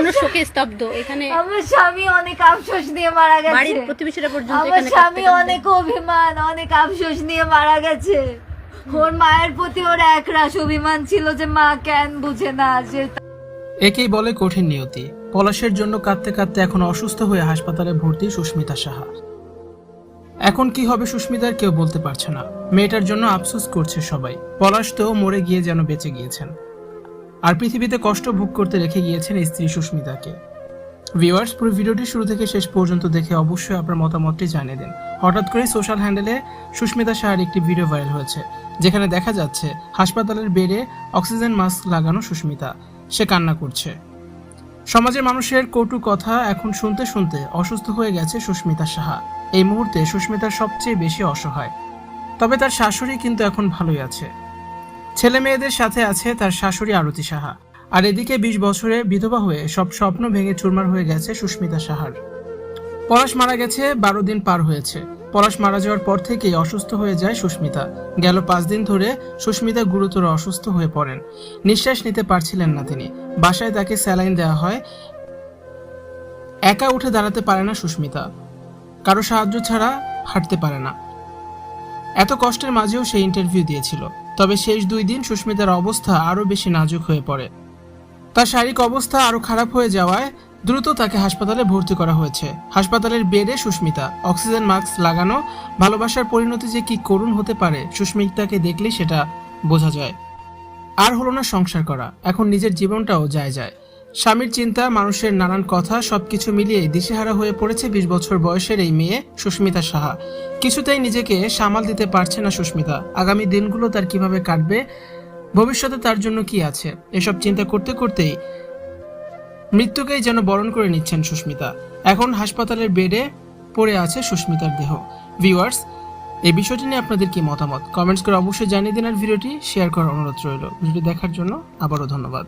পুরো শোকে স্তব্ধ। এখানে আমার স্বামী অনেক আফসোস নিয়ে মারা বাড়ির প্রতিবেশীরা পর্যন্ত আমার স্বামী অনেক অভিমান অনেক আফসোস নিয়ে মারা গেছে। ওর মায়ের প্রতি ওর একরাশ অভিমান ছিল যে মা কেন বুঝে না যে একেই বলে কঠিন নিয়তি। পলাশের জন্য কাঁদতে কাঁদতে এখন অসুস্থ হয়ে হাসপাতালে ভর্তি সুস্মিতা সাহা। এখন কি হবে সুস্মিতার কেউ বলতে পারছে না। মেয়েটার জন্য আফসোস করছে সবাই। পলাশ তো মরে গিয়ে যেন বেঁচে গিয়েছেন। আর পৃথিবীতে কষ্ট ভোগ করতে রেখে গিয়েছেন স্ত্রী সুস্মিতাকে। ভিউয়ার্স, পুরো ভিডিওটি শুরু থেকে শেষ পর্যন্ত দেখে অবশ্যই আপনার মতামতটি জানিয়ে দিন। হঠাৎ করে সোশ্যাল হ্যান্ডেলে সুস্মিতা সাহার একটি ভিডিও ভাইরাল হয়েছে, যেখানে দেখা যাচ্ছে হাসপাতালের বেডে অক্সিজেন মাস্ক লাগানো সুস্মিতা। সে কান্না করছে। সমাজের মানুষের কটু কথা এখন শুনতে শুনতে অসুস্থ হয়ে গেছে সুস্মিতা সাহা। এই মুহূর্তে সুস্মিতার সবচেয়ে বেশি অসহায়। তবে তার শাশুড়ি কিন্তু এখন ভালোই আছে। ছেলে মেয়েদের সাথে আছে তার শাশুড়ি আরতি সাহা। আর এদিকে বিশ বছরে বিধবা হয়ে সব স্বপ্ন ভেঙে চুরমার হয়ে গেছে সুস্মিতা সাহার। পলাশ মারা গেছে বারো দিন পার হয়েছে। পলাশ মারা যাওয়ার পর থেকেই অসুস্থ হয়ে যায় সুস্মিতা। গেল পাঁচ দিন ধরে সুস্মিতা গুরুতর অসুস্থ হয়ে পড়েন। নিঃশ্বাস নিতে পারছিলেন না তিনি। বাসায় তাকে স্যালাইন দেওয়া হয়। একা উঠে দাঁড়াতে পারে না সুস্মিতা। কারও সাহায্য ছাড়া হাঁটতে পারে না। এত কষ্টের মাঝেও সে ইন্টারভিউ দিয়েছিল। তবে শেষ দুই দিন সুস্মিতার অবস্থা আরও বেশি নাজুক হয়ে পড়ে। তার শারীরিক অবস্থা আরও খারাপ হয়ে যাওয়ায় দ্রুত তাকে হাসপাতালে ভর্তি করা হয়েছে। হাসপাতালের বেডে সুস্মিতা, অক্সিজেন মাস্ক লাগানো, ভালোবাসার পরিণতি যে কি করুণ হতে পারে, সুস্মিতাকে দেখলেই সেটা বোঝা যায়। আর হলো না সংসার করা, এখন নিজের জীবনটাও যায় যায়। স্বামীর চিন্তা, মানুষের নানান কথা, সবকিছু মিলিয়ে দিশেহারা হয়ে পড়েছে বিশ বছর বয়সের এই মেয়ে সুস্মিতা সাহা। কিছুতেই নিজেকে সামাল দিতে পারছে না সুস্মিতা। আগামী দিনগুলো তার কীভাবে কাটবে, ভবিষ্যতে তার জন্য কি আছে, এসব চিন্তা করতে করতেই মৃত্যুকেই যেন বরণ করে নিচ্ছেন সুস্মিতা। এখন হাসপাতালের বেডে পড়ে আছে সুস্মিতার দেহ। ভিউয়ার্স, এই বিষয়টি নিয়ে আপনাদের কি মতামত? কমেন্টস করে অবশ্যই জানিয়ে দিন আর ভিডিওটি শেয়ার করার অনুরোধ রইল। ভিডিওটি দেখার জন্য আবারও ধন্যবাদ।